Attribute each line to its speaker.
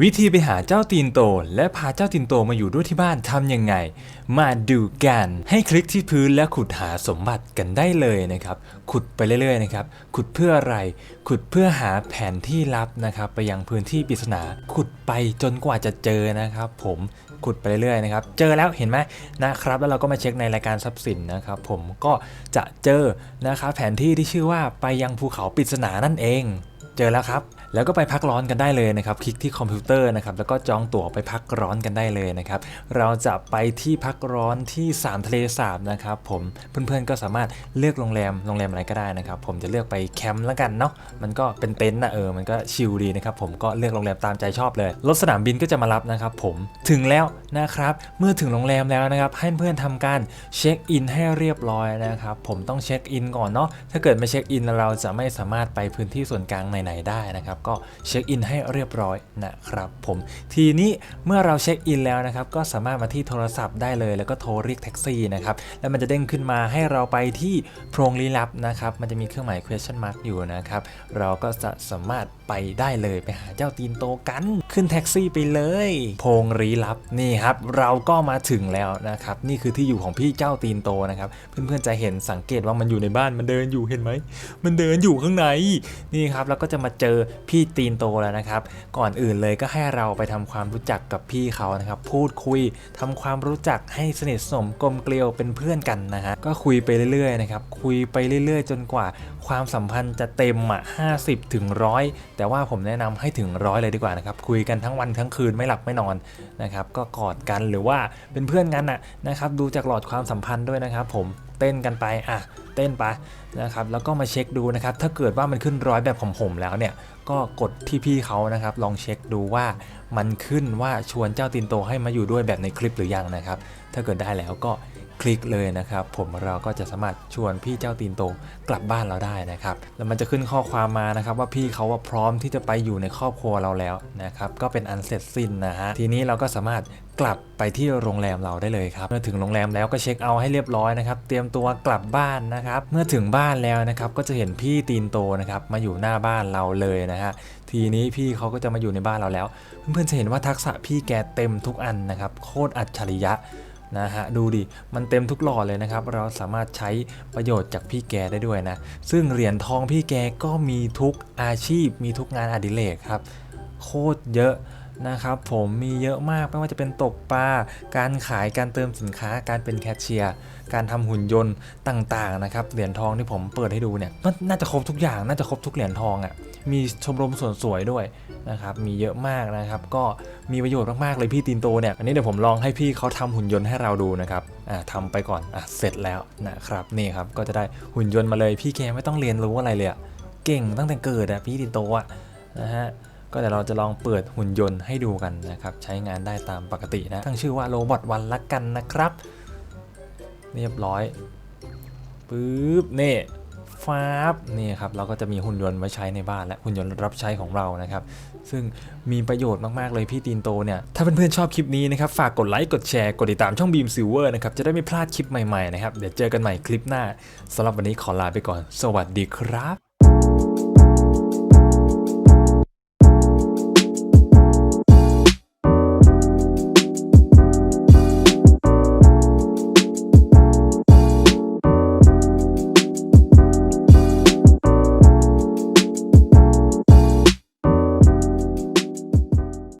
Speaker 1: วิธีไปหาเจ้าตีนโต และพาเจ้าตีนโตมาอยู่ด้วยที่บ้านทำยังไง มาดูกัน ให้คลิกที่พื้นและขุดหาสมบัติกันได้เลยนะครับ ขุดไปเรื่อยๆนะครับ ขุดเพื่ออะไร ขุดเพื่อหาแผนที่ลับนะครับ ไปยังพื้นที่ปริศนา ขุดไปจนกว่าจะเจอนะครับ ผมขุดไปเรื่อยๆนะครับ เจอแล้วเห็นไหมนะครับ แล้วเราก็มาเช็คในรายการทรัพย์สินนะครับ ผมก็จะเจอนะครับแผนที่ที่ชื่อว่าไปยังภูเขาปริศนานั่นเอง เจอแล้วครับ แล้วก็ไปพักร้อนกันได้เลยนะครับ คลิกที่คอมพิวเตอร์นะครับ แล้วก็จองตั๋วไปพักร้อนกันได้เลยนะครับ เราจะไปที่พักร้อนที่3ทะเลสาบนะครับ ผมเพื่อนๆก็สามารถเลือกโรงแรมโรงแรมอะไรก็ได้นะครับ ผมจะเลือกไปแคมป์แล้วกันเนาะ มันก็เป็นเต็นท์นะเออ มันก็ชิลดีนะครับ ผมก็เลือกโรงแรมตามใจชอบเลย รถสนามบินก็จะมารับนะครับ ผม ถึงแล้วนะครับ เมื่อถึงโรงแรมแล้วนะครับ ให้เพื่อนทำการเช็คอินให้เรียบร้อยนะครับ ผมต้องเช็คอินก่อนเนาะ ถ้าเกิดไม่เช็คอินเราจะไม่สามารถไปพื้นที่ส่วนกลางในไหนได้นะครับ ก็เช็คอินให้เรียบร้อยนะครับผมทีนี้เมื่อเราเช็คอินแล้วนะครับ ก็สามารถมาที่โทรศัพท์ได้เลยแล้วก็โทรเรียกแท็กซี่นะครับแล้วมันจะเด้งขึ้นมาให้เราไปที่โพรงลี้ลับนะครับมันจะมีเครื่องหมาย question mark อยู่นะครับเราก็จะสามารถไปได้เลยไปหาเจ้าตีนโตกันขึ้นแท็กซี่ไปเลย โพรงลี้ลับนี่ครับเราก็มาถึงแล้วนะครับนี่คือที่อยู่ของพี่เจ้าตีนโตนะครับเพื่อนๆจะเห็นสังเกตว่ามันอยู่ในบ้านมันเดินอยู่เห็นไหมมันเดินอยู่ข้างในนี่ครับแล้วก็จะมาเจอพี่ตีนโตแล้วนะครับ ก่อนอื่นเลยก็ให้เราไปทำความรู้จักกับพี่เขานะครับ พูดคุยทำความรู้จักให้สนิทสนมกลมเกลียวเป็นเพื่อนกันนะฮะ ก็คุยไปเรื่อยๆนะครับคุยไปเรื่อยๆ จนกว่าความสัมพันธ์จะเต็มอะ50ถึงร้อยแต่ว่าผมแนะนำให้ถึงร้อยเลยดีกว่านะครับคุยกันทั้งวันทั้งคืนไม่หลับไม่นอนนะครับก็กอดกันหรือว่าเป็นเพื่อนกันอะนะครับดูจากหลอดความสัมพันธ์ด้วยนะครับผมเต้นกันไปอะ เต้นไปนะครับแล้วก็มาเช็คดูนะครับถ้าเกิดว่ามันขึ้นร้อยแบบผมผมๆแล้วเนี่ยก็กดที่พี่เขานะครับลองเช็คดูว่ามันขึ้นว่าชวนเจ้าตินโตให้มาอยู่ด้วยแบบในคลิปหรือยังนะครับถ้าเกิดได้แล้วก็ คลิกเลยนะครับ ผมเราก็จะสามารถชวนพี่เจ้าตีนโตกลับบ้านเราได้นะครับ แล้วมันจะขึ้นข้อความมานะครับ ว่าพี่เขาว่าพร้อมที่จะไปอยู่ในครอบครัวเราแล้วนะครับ ก็เป็นอันเสร็จสิ้นนะฮะ ทีนี้เราก็สามารถกลับไปที่โรงแรมเราได้เลยครับ เมื่อถึงโรงแรมแล้วก็เช็คเอาท์ให้เรียบร้อยนะครับ เตรียมตัวกลับบ้านนะครับ เมื่อถึงบ้านแล้วนะครับ ก็จะเห็นพี่ตีนโตนะครับ มาอยู่หน้าบ้านเราเลยนะฮะ ทีนี้พี่เขาก็จะมาอยู่ในบ้านเราแล้ว เพื่อนๆจะเห็นว่าทักษะพี่แกเต็มทุกอันนะครับ โคตรอัจฉริยะ นะฮะดูดิ มันเต็มทุกหลอดเลยนะครับ เราสามารถใช้ประโยชน์จากพี่แกได้ด้วยนะ ซึ่งเหรียญทองพี่แกก็มีทุกอาชีพ มีทุกงานอดิเรกครับ โคตรเยอะนะครับผมมีเยอะมากไม่ว่าจะเป็นตกปลาการขายการเติมสินค้าการเป็นแคชเชียร์ การทำหุ่นยนต์ต่างๆนะครับเหรียญทองที่ผมเปิดให้ดูเนี่ยมันน่าจะครบทุกอย่างน่าจะครบทุกเหรียญทองอะ่ะ มีชมรมสวนสวยด้วยนะครับมีเยอะมากนะครับ ก็มีประโยชน์มากๆเลยพี่ตีนโตเนี่ยอันนี้เดี๋ยวผมลองให้พี่เขาทำหุ่นยนต์ให้เราดูนะครับอ่าทำไปก่อนอะเสร็จแล้วนะครับนี่ครับก็จะได้หุ่นยนต์มาเลยพี่แกไม่ต้องเรียนรู้อะไรเลยอะเก่งตั้งแต่เกิดอะพี่ตีนโตอะนะฮะก็เดี๋ยวเราจะลองเปิดหุ่นยนต์ให้ดูกันนะครับใช้งานได้ตามปกตินะตั้งชื่อว่าโรบอทวันละกันนะครับ เรียบร้อยปึ๊บนี่ ฟาบนี่ครับเราก็จะมีหุ่นยนต์ไว้ใช้ในบ้านและหุ่นยนต์รับใช้ของเรานะครับ ซึ่งมีประโยชน์มากๆเลยพี่ตีนโตเนี่ย ถ้าเพื่อนๆชอบคลิปนี้นะครับ ฝากกดไลค์กดแชร์กดติดตามช่องบีมซิลเวอร์นะครับ จะได้ไม่พลาดคลิปใหม่ๆนะครับ เดี๋ยวเจอกันใหม่คลิปหน้าสำหรับวันนี้ขอลาไปก่อน สวัสดีครับ